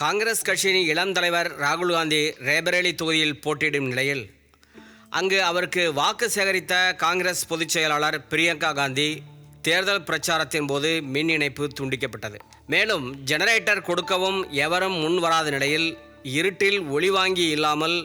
காங்கிரஸ் கட்சியின் இளம் தலைவர் ராகுல் காந்தி ரேபரேலி தொகுதியில் போட்டியிடும் நிலையில் அங்கு அவருக்கு வாக்கு சேகரித்த காங்கிரஸ் பொதுச் செயலாளர் பிரியங்கா காந்தி தேர்தல் பிரச்சாரத்தின் போது மின் இணைப்பு துண்டிக்கப்பட்டது. மேலும் ஜெனரேட்டர் கொடுக்கவும் எவரும் முன் வராத நிலையில் இருட்டில் ஒளிவாங்கி இல்லாமல்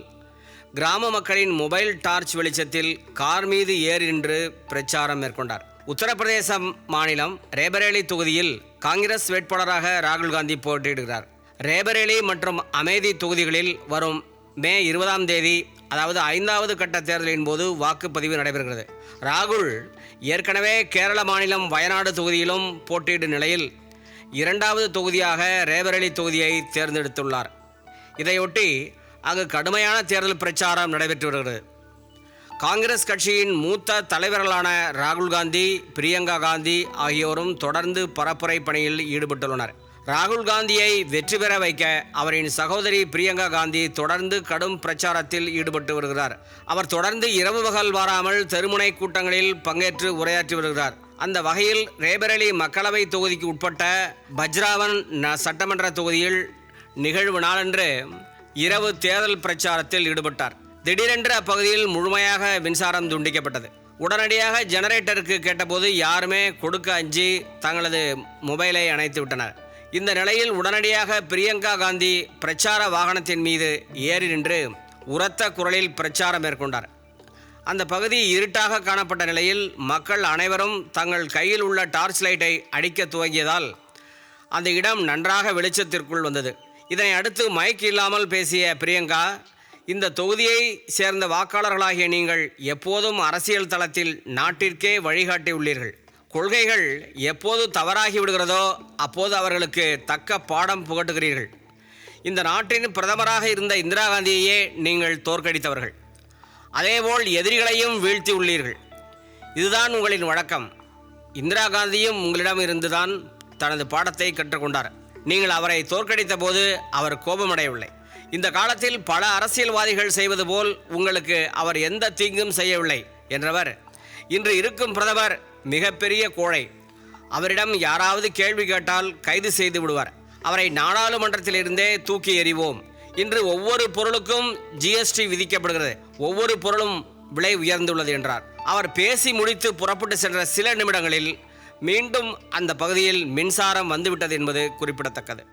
கிராம மக்களின் மொபைல் டார்ச் வெளிச்சத்தில் கார் மீது ஏறி நின்று பிரச்சாரம் மேற்கொண்டார். உத்தரப்பிரதேச மாநிலம் ரேபரேலி தொகுதியில் காங்கிரஸ் வேட்பாளராக ராகுல் காந்தி போட்டியிடுகிறார். ரேபரேலி மற்றும் அமேதி தொகுதிகளில் வரும் மே இருபதாம் தேதி அதாவது ஐந்தாவது கட்ட தேர்தலின் போது வாக்குப்பதிவு நடைபெறுகிறது. ராகுல் ஏற்கனவே கேரள மாநிலம் வயநாடு தொகுதியிலும் போட்டியிடும் நிலையில் இரண்டாவது தொகுதியாக ரேபரேலி தொகுதியை தேர்ந்தெடுத்துள்ளார். இதையொட்டி அங்கு கடுமையான தேர்தல் பிரச்சாரம் நடைபெற்று வருகிறது. காங்கிரஸ் கட்சியின் மூத்த தலைவர்களான ராகுல் காந்தி பிரியங்கா காந்தி ஆகியோரும் தொடர்ந்து பரப்புரை பணியில் ஈடுபட்டுள்ளனர். ராகுல் காந்தியை வெற்றி பெற வைக்க அவரின் சகோதரி பிரியங்கா காந்தி தொடர்ந்து கடும் பிரச்சாரத்தில் ஈடுபட்டு வருகிறார். அவர் தொடர்ந்து இரவு பகல் வாராமல் தெருமுனை கூட்டங்களில் பங்கேற்று உரையாற்றி வருகிறார். அந்த வகையில் ரேபரேலி மக்களவை தொகுதிக்கு உட்பட்ட பஜ்ராவன் ந- சட்டமன்ற தொகுதியில் நிகழ்வு நாளன்று இரவு தேர்தல் பிரச்சாரத்தில் ஈடுபட்டார். திடீரென்று அப்பகுதியில் முழுமையாக மின்சாரம் துண்டிக்கப்பட்டது. உடனடியாக ஜெனரேட்டருக்கு கேட்டபோது யாருமே கொடுக்க அஞ்சி தங்களது மொபைலை அணைத்து விட்டனர். இந்த நிலையில் உடனடியாக பிரியங்கா காந்தி பிரச்சார வாகனத்தின் மீது ஏறி நின்று உரத்த குரலில் பிரச்சாரம் மேற்கொண்டார். அந்த பகுதி இருட்டாக காணப்பட்ட நிலையில் மக்கள் அனைவரும் தங்கள் கையில் உள்ள டார்ச் லைட்டை அடிக்க துவங்கியதால் அந்த இடம் நன்றாக வெளிச்சத்திற்குள் வந்தது. இதனை அடுத்து மைக் இல்லாமல் பேசிய பிரியங்கா இந்த தொகுதியை சேர்ந்த வாக்காளர்களாகிய நீங்கள் எப்போதும் அரசியல் தளத்தில் நாட்டிற்கே வழிகாட்டி உள்ளீர்கள் கொள்கைகள் எப்போது தவறாகி விடுகிறதோ அப்போது அவர்களுக்கு தக்க பாடம் புகட்டுகிறீர்கள். இந்த நாட்டின் பிரதமராக இருந்த இந்திரா காந்தியையே நீங்கள் தோற்கடித்தவர்கள். அதேபோல் எதிரிகளையும் வீழ்த்தி உள்ளீர்கள். இதுதான் உங்களின் வழக்கம். இந்திரா காந்தியும் உங்களிடம் இருந்துதான் தனது பாடத்தை கற்றுக்கொண்டார். நீங்கள் அவரை தோற்கடித்த போது அவர் கோபமடையவில்லை. இந்த காலத்தில் பல அரசியல்வாதிகள் செய்வது போல் உங்களுக்கு அவர் எந்த தீங்கும் செய்யவில்லை என்றவர் இன்று இருக்கும் பிரதமர் மிகப்பெரிய கோழை. அவரிடம் யாராவது கேள்வி கேட்டால் கைது செய்து விடுவார். அவரை நாடாளுமன்றத்திலிருந்தே தூக்கி எறிவோம். இன்று ஒவ்வொரு பொருளுக்கும் ஜிஎஸ்டி விதிக்கப்படுகிறது. ஒவ்வொரு பொருளும் விலை உயர்ந்துள்ளது என்றார். அவர் பேசி முடித்து புறப்பட்டு சென்ற சில நிமிடங்களில் மீண்டும் அந்த பகுதியில் மின்சாரம் வந்துவிட்டது என்பது குறிப்பிடத்தக்கது.